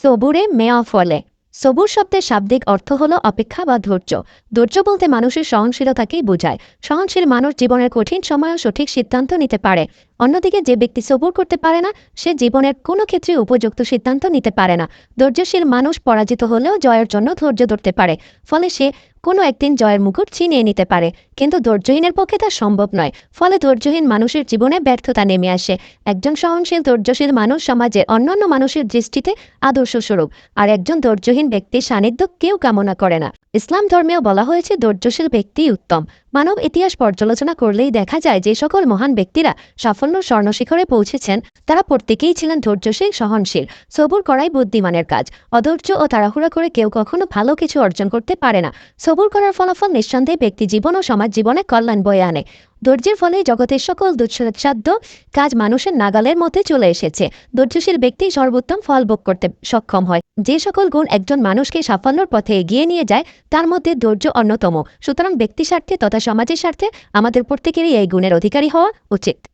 সবুরে মেয়া ফলে। সবুর শব্দের শাব্দিক অর্থ হল অপেক্ষা বা ধৈর্য। ধৈর্য বলতে মানুষের সহনশীলতাকেই বোঝায়। সহনশীল মানুষ জীবনের কঠিন সময়ও সঠিক সিদ্ধান্ত নিতে পারে। অন্যদিকে যে ব্যক্তি সবুর করতে পারে না, সে জীবনের কোনো ক্ষেত্রে উপযুক্ত সিদ্ধান্ত নিতে পারে না। ধৈর্যশীল মানুষ পরাজিত হলেও জয়ের জন্য ধৈর্য ধরতে পারে, ফলে সে কোনো একদিন জয়ের মুকুট ছিনিয়ে নিতে পারে। কিন্তু ধৈর্যহীনের পক্ষে তা সম্ভব নয়, ফলে ধৈর্যহীন মানুষের জীবনে ব্যর্থতা নেমে আসে। একজন সহনশীল, ধৈর্যশীল মানুষ সমাজে অন্যান্য মানুষের দৃষ্টিতে আদর্শ স্বরূপ আর একজন ধৈর্যহীন ব্যক্তির সান্নিধ্য কেউ কামনা করে না। ইসলাম ধর্মেও বলা হয়েছে, ধৈর্যশীল ব্যক্তিই উত্তম। মানব ইতিহাস পর্যালোচনা করলেই দেখা যায় যে সকল মহান ব্যক্তিরা সাফল্য স্বর্ণশিখরে পৌঁছেছেন, তারা প্রত্যেকেই ছিলেন ধৈর্যশীল, সহনশীল, সবুর করাই বুদ্ধিমানের কাজ। অধৈর্য ও তাড়াহুড়া করে কেউ কখনো ভালো কিছু অর্জন করতে পারে না। সবুর করার ফলাফল নিঃসন্দেহে ব্যক্তি জীবন ও সমাজ জীবনে কল্যাণ বয়ে আনে। ধৈর্যের ফলে জগতের সকল দুঃসাধ্য কাজ মানুষের নাগালের মধ্যে চলে এসেছে। ধৈর্যশীল ব্যক্তি সর্বোত্তম ফল ভোগ করতে সক্ষম হয়। যে সকল গুণ একজন মানুষকে সাফল্যের পথে এগিয়ে নিয়ে যায়, তার মধ্যে ধৈর্য অন্যতম। সুতরাং ব্যক্তি স্বার্থে তথা সমাজের স্বার্থে আমাদের প্রত্যেকেরই এই গুণের অধিকারী হওয়া উচিত।